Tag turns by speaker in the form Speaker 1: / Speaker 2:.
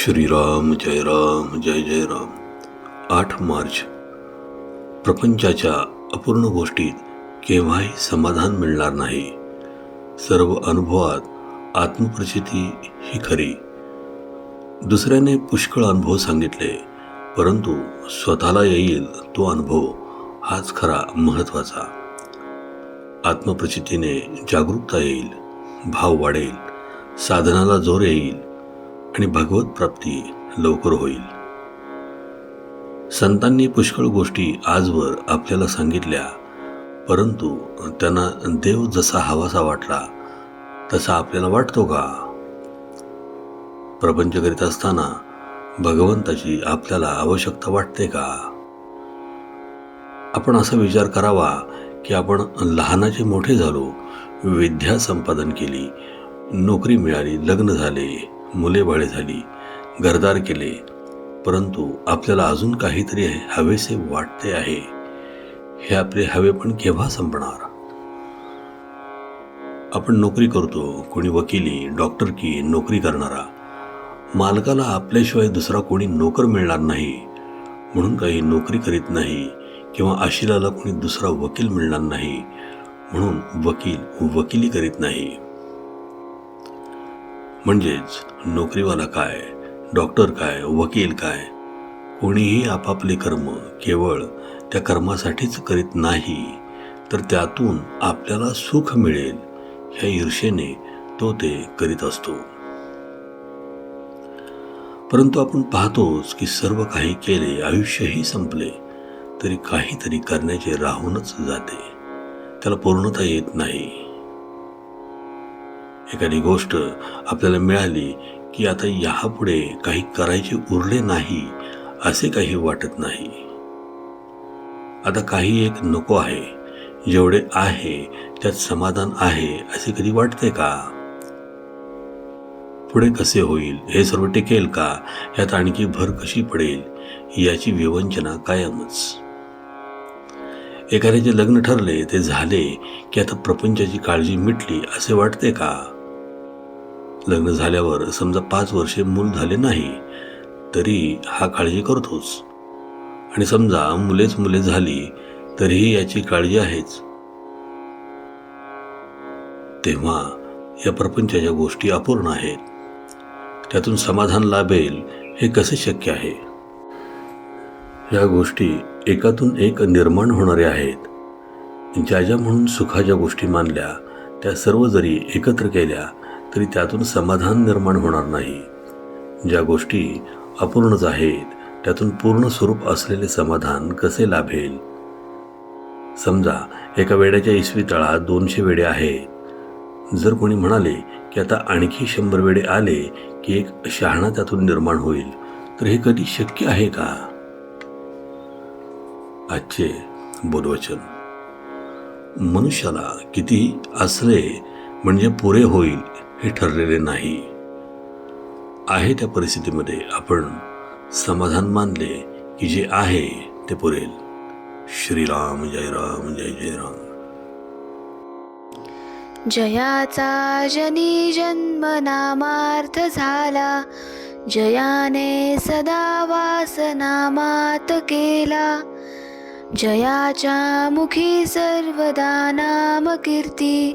Speaker 1: श्रीराम जय राम जय जय राम. आठ मार्च. प्रपंचाच्या अपूर्ण गोष्टीत केव्हाही समाधान मिळणार नाही. सर्व अनुभवात आत्मप्रचिती ही खरी. दुसऱ्याने पुष्कळ अनुभव सांगितले परंतु स्वतःला येईल तो अनुभव हाच खरा महत्त्वाचा. आत्मप्रचितीने जागरूकता येईल भाव वाढेल साधनाला जोर येईल आणि भगवत प्राप्ती लवकर होईल. संतांनी पुष्कळ गोष्टी आजवर आपल्याला सांगितल्या परंतु त्यांना देव जसा हवासा वाटला तसा आपल्याला वाटतो का? प्रपंच करीत असताना भगवंताची आपल्याला आवश्यकता वाटते का? आपण असा विचार करावा की आपण लहानाचे मोठे झालो विद्या संपादन केली नोकरी मिळाली लग्न झाले मुले बाळे झाली घरदार केले परंतु आपल्याला अजून काहीतरी हवेसे वाटते आहे. हे आपले हवे पण केव्हा संपणार? आपण नोकरी करतो कोणी वकिली डॉक्टर की नोकरी करणारा. मालकाला आपल्याशिवाय दुसरा कोणी नोकर मिळणार नाही. म्हणून काही नोकरी करीत नाही किंवा आशिलाला कोणी दुसरा वकील मिळणार नाही. म्हणून वकील वकिली करीत नाही. म्हणजेच नोकरीवाला काय डॉक्टर काय वकील काय कोणीही आपापले कर्म केवळ त्या कर्मासाठीच करीत नाही तर त्यातून आपल्याला सुख मिळेल ह्या ईर्षेने तो ते करीत असतो. परंतु आपण पाहतोच की सर्व काही केले आयुष्यही संपले तरी काहीतरी करण्याचे राहूनच जाते. त्याला पूर्णता येत नाही. एखादी गोष्ट आपल्याला मिळाली की आता यापुढे काही करायचे उरले नाही असे काही वाटत नाही. आता काही एक नको आहे. जेवढे आहे त्यात समाधान आहे असे कधी वाटते का? पुढे कसे होईल? हे सर्व टिकेल का? यात आणखी भर कशी पडेल? याची विवंचना कायमच. एखाद्याचे लग्न ठरले ते झाले की आता प्रपंचाची काळजी मिटली असे वाटते का? लग्न झाल्यावर समजा पाच वर्षे मूल झाले नाही तरी हा काळजी करतोच आणि समजा मुलेच मुले झाली तरीही याची काळजी आहेच. तेव्हा या प्रपंचाच्या गोष्टी अपूर्ण आहेत. त्यातून समाधान लाभेल हे कसे शक्य आहे? या गोष्टी एकातून एक निर्माण होणाऱ्या आहेत. ज्या ज्या म्हणून सुखाच्या गोष्टी मानल्या त्या सर्व जरी एकत्र केल्या तरी त्यातून समाधान निर्माण होणार नाही. ज्या गोष्टी अपूर्णच आहेत त्यातून पूर्ण स्वरूप असलेले समाधान कसे लाभेल? समजा एका वेड्याच्या इसवी तळात दोनशे वेडे आहेत. जर कोणी म्हणाले की आता आणखी शंभर वेडे आले की एक शहाणा त्यातून निर्माण होईल तर हे कधी शक्य आहे का? आजचे बोधवचन. मनुष्याला किती असले म्हणजे पुरे होईल हे ठरलेले नाही. आहे त्या परिस्थितीमध्ये आपण समाधान मानले की जे आहे ते पुरेल श्रीराम जय राम जय जय राम.
Speaker 2: जयाचा जनी जन्म नामार्थ झाला. जयाने सदा वासनामात केला. जयाच्या मुखी सर्वदा नाम कीर्ती